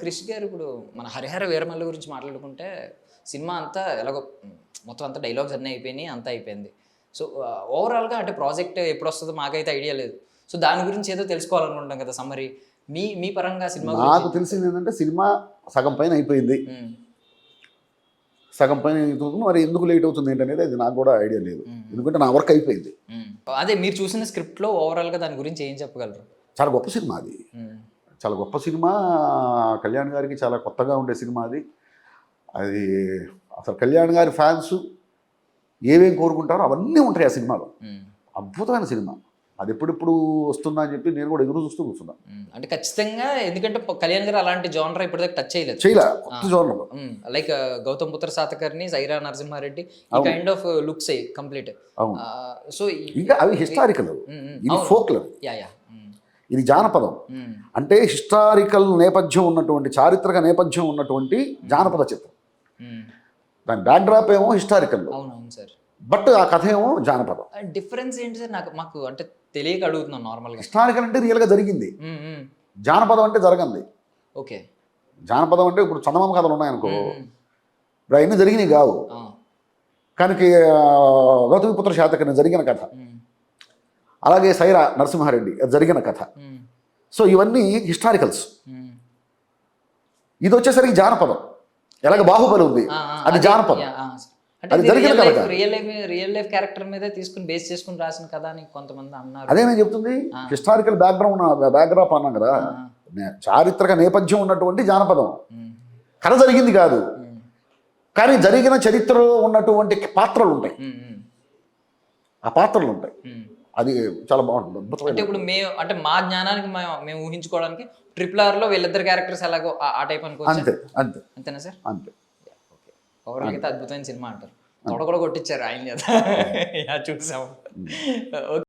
క్రిష్ గారు ఇప్పుడు మన హరిహర వీరమల్లి గురించి మాట్లాడుకుంటే సినిమా అంతా ఎలాగో మొత్తం అంతా డైలాగ్స్ అన్నీ అయిపోయినాయి అంతా అయిపోయింది. సో ఓవరాల్గా అంటే ప్రాజెక్ట్ ఎప్పుడు వస్తుందో మాకైతే ఐడియా లేదు. సో దాని గురించి ఏదో తెలుసుకోవాలనుకుంటాం కదా సమ్మరి. మీ మీ పరంగా సినిమా నాకు తెలిసింది ఏంటంటే సినిమా సగం పైన అయిపోయింది. సగం పైన మరి ఎందుకు లేట్ అవుతుంది ఏంటనేది అది నాకు కూడా ఐడియా లేదు. ఎందుకంటే నా వర్క్ అయిపోయింది. అదే మీరు చూసిన స్క్రిప్ట్లో ఓవరాల్గా దాని గురించి ఏం చెప్పగలరు? చాలా గొప్ప సినిమా అది. చాలా గొప్ప సినిమా. కళ్యాణ్ గారికి చాలా కొత్తగా ఉండే సినిమా అది. అది అసలు కళ్యాణ్ గారి ఫ్యాన్స్ ఏమేం కోరుకుంటారో అవన్నీ ఉంటాయి ఆ సినిమాలో. అద్భుతమైన సినిమా. అది ఎప్పుడెప్పుడు వస్తుందా అని చెప్పి నేను కూడా ఎదురు చూస్తూ కూర్చున్నా. అంటే ఖచ్చితంగా ఎందుకంటే కళ్యాణ్ గారు అలాంటి జానర్ ఇప్పటిదాకా టచ్ చేయలేదు. చేయలే. కొత్త జోన్లో like Gautam Putra Satakarni Saira Narasimhareddy. Kind of looks complete. So ఇంకా అవి హిస్టారికల్ ఇది ఫోక్లర్ యా యా. ఇది జానపదం. అంటే హిస్టారికల్ నేపథ్యం ఉన్నటువంటి చారిత్రక నేపథ్యం ఉన్నటువంటి జానపద చిత్రం. దాని బ్యాక్డ్రాప్ ఏమో హిస్టారికల్ అవునవును సార్. బట్ ఆ కథ ఏమో జానపదం. డిఫరెన్స్ ఏంటి సార్? నాకు మాకు అంటే తెలియక అడుగుతున్నాను నార్మల్గా. హిస్టారికల్ అంటే రియల్గా జరిగింది. జానపదం అంటే జరగంది. ఓకే. జానపదం అంటే ఇప్పుడు చందమామ కథలు ఉన్నాయనుకో. ఇప్పుడు అవన్నీ జరిగినాయి కావు. కనుక గౌతమిపుత్ర శాతకర్ణి జరిగిన కథ. అలాగే సైరా నరసింహారెడ్డి అది జరిగిన కథ. సో ఇవన్నీ హిస్టారికల్స్ ఇది వచ్చేసరికి జానపదం. ఎలాగ బాహుబలి ఉంది? అది జానపదం. అది జరిగిన కథ. Real life real life character మీద తీసుకుని బేస్ చేసుకుని రాసిన అని కొంతమంది అన్నారు. అదే నేను చెప్తుంది. హిస్టారికల్ బ్యాక్గ్రౌండ్ బ్యాక్గ్రాప్ అన్నాం కదా. చారిత్రక నేపథ్యం ఉన్నటువంటి జానపదం. కథ జరిగింది కాదు. కానీ జరిగిన చరిత్రలో ఉన్నటువంటి పాత్రలు ఉంటాయి ఆ పాత్రలు ఉంటాయి. అది చాలా బాగుంటుంది అంటే అద్భుతమైన ఇప్పుడు మేము అంటే మా జ్ఞానానికి మేము ఊహించుకోవడానికి ట్రిపుల్ ఆర్లో వీళ్ళిద్దరు క్యారెక్టర్స్ ఎలాగో ఆ- టైప్ అనుకోవచ్చు. అంతే అంతే. అంతేనా సార్? అంతే. ఓకే ఓవరాల్ అయితే అద్భుతమైన సినిమా అంటారు. తొడ కూడా కొట్టించారు ఆయన చేత చూసాము ఓకే.